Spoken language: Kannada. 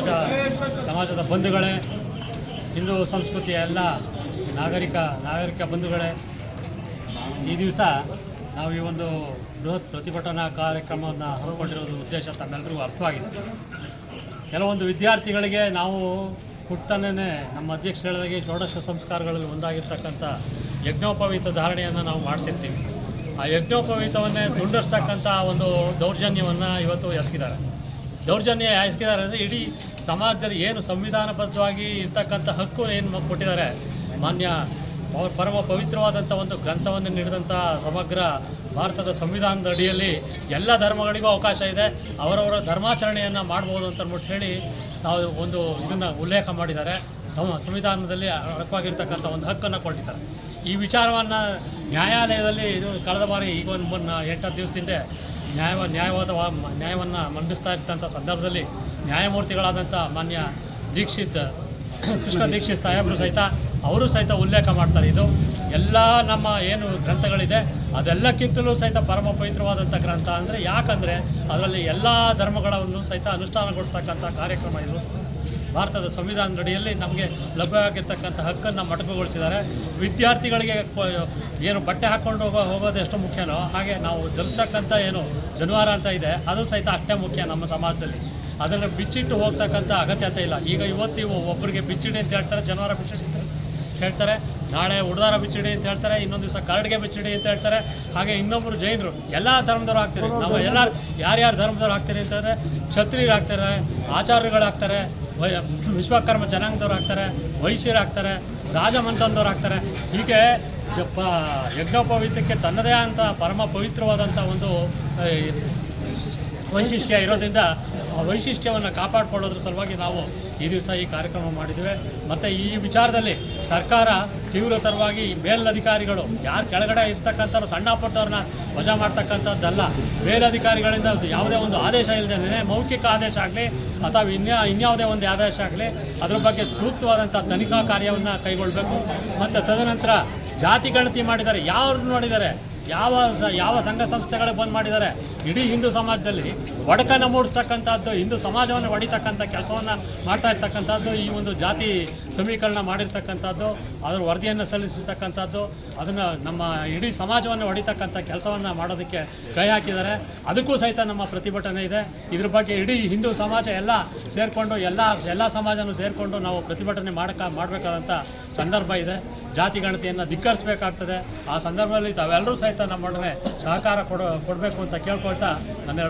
ಸಮಾಜ, ಸಮಾಜದ ಬಂಧುಗಳೇ, ಹಿಂದೂ ಸಂಸ್ಕೃತಿಯ ಎಲ್ಲ ನಾಗರಿಕ ನಾಗರಿಕ ಬಂಧುಗಳೇ, ಈ ದಿವಸ ನಾವು ಈ ಒಂದು ಬೃಹತ್ ಪ್ರತಿಭಟನಾ ಕಾರ್ಯಕ್ರಮವನ್ನು ಹಮ್ಮಿಕೊಂಡಿರೋದು ಉದ್ದೇಶ ತಮ್ಮೆಲ್ಲರಿಗೂ ಅರ್ಥವಾಗಿದೆ. ಕೆಲವೊಂದು ವಿದ್ಯಾರ್ಥಿಗಳಿಗೆ ನಾವು ಹುಟ್ಟನೇ ನಮ್ಮ ಅಧ್ಯಕ್ಷರು ಹೇಳಿದಾಗೆ ಷೋಡಶ ಸಂಸ್ಕಾರಗಳಲ್ಲಿ ಒಂದಾಗಿರ್ತಕ್ಕಂಥ ಯಜ್ಞೋಪವೀತ ಧಾರಣೆಯನ್ನು ನಾವು ಮಾಡಿಸಿರ್ತೀವಿ. ಆ ಯಜ್ಞೋಪವೀತವನ್ನೇ ತುಂಡರಿಸ್ತಕ್ಕಂಥ ಒಂದು ದೌರ್ಜನ್ಯವನ್ನು ಇವತ್ತು ಎಸಗಿದ್ದಾರೆ. ದೌರ್ಜನ್ಯ ಯಾಯಿಸಿದ್ದಾರೆ ಅಂದರೆ ಇಡೀ ಸಮಾಜದಲ್ಲಿ ಏನು ಸಂವಿಧಾನಬದ್ಧವಾಗಿ ಇರ್ತಕ್ಕಂಥ ಹಕ್ಕು ಏನು ಕೊಟ್ಟಿದ್ದಾರೆ. ಮಾನ್ಯ ಪರಮ ಪವಿತ್ರವಾದಂಥ ಒಂದು ಗ್ರಂಥವನ್ನು ನೀಡಿದಂಥ ಸಮಗ್ರ ಭಾರತದ ಸಂವಿಧಾನದ ಅಡಿಯಲ್ಲಿ ಎಲ್ಲ ಧರ್ಮಗಳಿಗೂ ಅವಕಾಶ ಇದೆ. ಅವರವರ ಧರ್ಮಾಚರಣೆಯನ್ನು ಮಾಡ್ಬೋದು ಅಂತ ಅಂದ್ಬಿಟ್ಟು ಹೇಳಿ ನಾವು ಒಂದು ಇದನ್ನು ಉಲ್ಲೇಖ ಮಾಡಿದ್ದಾರೆ. ಸಂವಿಧಾನದಲ್ಲಿ ಅಡಕವಾಗಿರ್ತಕ್ಕಂಥ ಒಂದು ಹಕ್ಕನ್ನು ಕೊಟ್ಟಿದ್ದಾರೆ. ಈ ವಿಚಾರವನ್ನು ನ್ಯಾಯಾಲಯದಲ್ಲಿ ಇದು ಕಳೆದ ಬಾರಿ ಈಗ ಒಂದು ಎಂಟತ್ತು ದಿವಸದಿಂದ ನ್ಯಾಯ ನ್ಯಾಯವಾದ ನ್ಯಾಯವನ್ನು ಮಂಡಿಸ್ತಾ ಇದ್ದಂಥ ಸಂದರ್ಭದಲ್ಲಿ ನ್ಯಾಯಮೂರ್ತಿಗಳಾದಂಥ ಮಾನ್ಯ ದೀಕ್ಷಿತ್, ಕೃಷ್ಣ ದೀಕ್ಷಿತ್ ಸಾಹೇಬರು ಸಹಿತ ಅವರು ಸಹಿತ ಉಲ್ಲೇಖ ಮಾಡ್ತಾರೆ. ಇದು ಎಲ್ಲ ನಮ್ಮ ಏನು ಗ್ರಂಥಗಳಿದೆ, ಅದೆಲ್ಲಕ್ಕಿಂತಲೂ ಸಹಿತ ಪರಮ ಪವಿತ್ರವಾದಂಥ ಗ್ರಂಥ. ಅಂದರೆ ಯಾಕಂದರೆ ಅದರಲ್ಲಿ ಎಲ್ಲ ಧರ್ಮಗಳನ್ನು ಸಹಿತ ಅನುಷ್ಠಾನಗೊಳಿಸ್ತಕ್ಕಂಥ ಕಾರ್ಯಕ್ರಮ ಇದು. ಭಾರತದ ಸಂವಿಧಾನದಡಿಯಲ್ಲಿ ನಮಗೆ ಲಭ್ಯವಾಗಿರ್ತಕ್ಕಂಥ ಹಕ್ಕನ್ನು ಮೊಟಕುಗೊಳಿಸಿದ್ದಾರೆ. ವಿದ್ಯಾರ್ಥಿಗಳಿಗೆ ಏನು ಬಟ್ಟೆ ಹಾಕ್ಕೊಂಡು ಹೋಗೋ, ಹೋಗೋದು ಎಷ್ಟು ಮುಖ್ಯನೋ, ಹಾಗೆ ನಾವು ಧರಿಸ್ತಕ್ಕಂಥ ಏನು ಜನವಾರ ಅಂತ ಇದೆ, ಅದು ಸಹಿತ ಅಷ್ಟೇ ಮುಖ್ಯ ನಮ್ಮ ಸಮಾಜದಲ್ಲಿ. ಅದನ್ನು ಬಿಚ್ಚಿಟ್ಟು ಹೋಗ್ತಕ್ಕಂಥ ಅಗತ್ಯತೆ ಇಲ್ಲ. ಈಗ ಇವತ್ತು ಇವು ಒಬ್ಬರಿಗೆ ಬಿಚ್ಚಿಡಿ ಅಂತ ಹೇಳ್ತಾರೆ, ಜನವಾರ ಬಿಚ್ಚಿಡಿ ಅಂತ ಹೇಳ್ತಾರೆ. ನಾಳೆ ಉಡದಾರ ಬಿಚ್ಚಿಡಿ ಅಂತ ಹೇಳ್ತಾರೆ, ಇನ್ನೊಂದು ದಿವಸ ಕರಡಿಗೆ ಬಿಚ್ಚಿಡಿ ಅಂತ ಹೇಳ್ತಾರೆ. ಹಾಗೆ ಇನ್ನೊಬ್ಬರು ಜೈನರು, ಎಲ್ಲ ಧರ್ಮದವರು ಆಗ್ತಾರೆ. ನಾವು ಎಲ್ಲ ಯಾರ್ಯಾರು ಧರ್ಮದವ್ರು ಆಗ್ತಾರೆ ಅಂತಂದರೆ ಕ್ಷತ್ರಿಯರು ಆಗ್ತಾರೆ ಆಚಾರ್ಯಗಳು ಆಗ್ತಾರೆ ವಿಶ್ವಕರ್ಮ ಜನಾಂಗದವ್ರು ಆಗ್ತಾರೆ, ವೈಶ್ಯರು ಆಗ್ತಾರೆ ರಾಜಮಂತಂದವ್ರು ಆಗ್ತಾರೆ. ಹೀಗೆ ಜಪ್ಪ ಯಜ್ಞೋಪವೀತಕ್ಕೆ ತನ್ನದೇ ಅಂತ ಪರಮ ಪವಿತ್ರವಾದಂಥ ಒಂದು ವೈಶಿಷ್ಟ್ಯ ಇರೋದ್ರಿಂದ ವೈಶಿಷ್ಟ್ಯವನ್ನು ಕಾಪಾಡಿಕೊಳ್ಳೋದ್ರ ಸಲುವಾಗಿ ನಾವು ಈ ದಿವಸ ಈ ಕಾರ್ಯಕ್ರಮ ಮಾಡಿದ್ದೇವೆ. ಮತ್ತು ಈ ವಿಚಾರದಲ್ಲಿ ಸರ್ಕಾರ ತೀವ್ರತರವಾಗಿ ಮೇಲಧಿಕಾರಿಗಳು, ಯಾರು ಕೆಳಗಡೆ ಇರ್ತಕ್ಕಂಥವ್ರು ಸಣ್ಣ ಪುಟ್ಟವ್ರನ್ನ ವಜಾ ಮಾಡ್ತಕ್ಕಂಥದ್ದಲ್ಲ. ಮೇಲಧಿಕಾರಿಗಳಿಂದ ಯಾವುದೇ ಒಂದು ಆದೇಶ ಇಲ್ಲದೇ ಮೌಖಿಕ ಆದೇಶ ಆಗಲಿ, ಅಥವಾ ಇನ್ಯಾ, ಇನ್ಯಾವುದೇ ಒಂದು ಆದೇಶ ಆಗಲಿ, ಅದ್ರ ಬಗ್ಗೆ ಸೂಕ್ತವಾದಂಥ ತನಿಖಾ ಕಾರ್ಯವನ್ನು ಕೈಗೊಳ್ಳಬೇಕು ಮತ್ತು ತದನಂತರ ಜಾತಿ ಗಣತಿ ಮಾಡಿದ್ದಾರೆ. ಯಾರು ನೋಡಿದ್ದಾರೆ? ಯಾವ ಯಾವ ಸಂಘ ಸಂಸ್ಥೆಗಳು ಬಂದ್ ಮಾಡಿದ್ದಾರೆ? ಇಡೀ ಹಿಂದೂ ಸಮಾಜದಲ್ಲಿ ಒಡಕನ್ನು ಮೂಡಿಸ್ತಕ್ಕಂಥದ್ದು, ಹಿಂದೂ ಸಮಾಜವನ್ನು ಹೊಡಿತಕ್ಕಂಥ ಕೆಲಸವನ್ನು ಮಾಡ್ತಾ ಇರ್ತಕ್ಕಂಥದ್ದು, ಈ ಒಂದು ಜಾತಿ ಸಮೀಕರಣ ಮಾಡಿರ್ತಕ್ಕಂಥದ್ದು, ಅದರ ವರದಿಯನ್ನು ಸಲ್ಲಿಸಿರ್ತಕ್ಕಂಥದ್ದು, ಅದನ್ನು ನಮ್ಮ ಇಡೀ ಸಮಾಜವನ್ನು ಹೊಡಿತಕ್ಕಂಥ ಕೆಲಸವನ್ನು ಮಾಡೋದಕ್ಕೆ ಕೈ ಹಾಕಿದ್ದಾರೆ. ಅದಕ್ಕೂ ಸಹಿತ ನಮ್ಮ ಪ್ರತಿಭಟನೆ ಇದೆ. ಇದ್ರ ಬಗ್ಗೆ ಇಡೀ ಹಿಂದೂ ಸಮಾಜ ಎಲ್ಲ ಸೇರಿಕೊಂಡು, ಎಲ್ಲ ಎಲ್ಲ ಸಮಾಜನೂ ಸೇರಿಕೊಂಡು ನಾವು ಪ್ರತಿಭಟನೆ ಮಾಡಕ ಮಾಡಬೇಕಾದಂಥ ಸಂದರ್ಭ ಇದೆ. ಜಾತಿ ಗಣತಿಯನ್ನು ಧಿಕ್ಕರಿಸಬೇಕಾಗ್ತದೆ. ಆ ಸಂದರ್ಭದಲ್ಲಿ ತಾವೆಲ್ಲರೂ ಸಹಿತ ನಮ್ಮೊಡನೆ ಸಹಕಾರ ಕೊಡ ಕೊಡಬೇಕು ಅಂತ ಕೇಳ್ಕೊಳ್ತಾ ನನ್ನ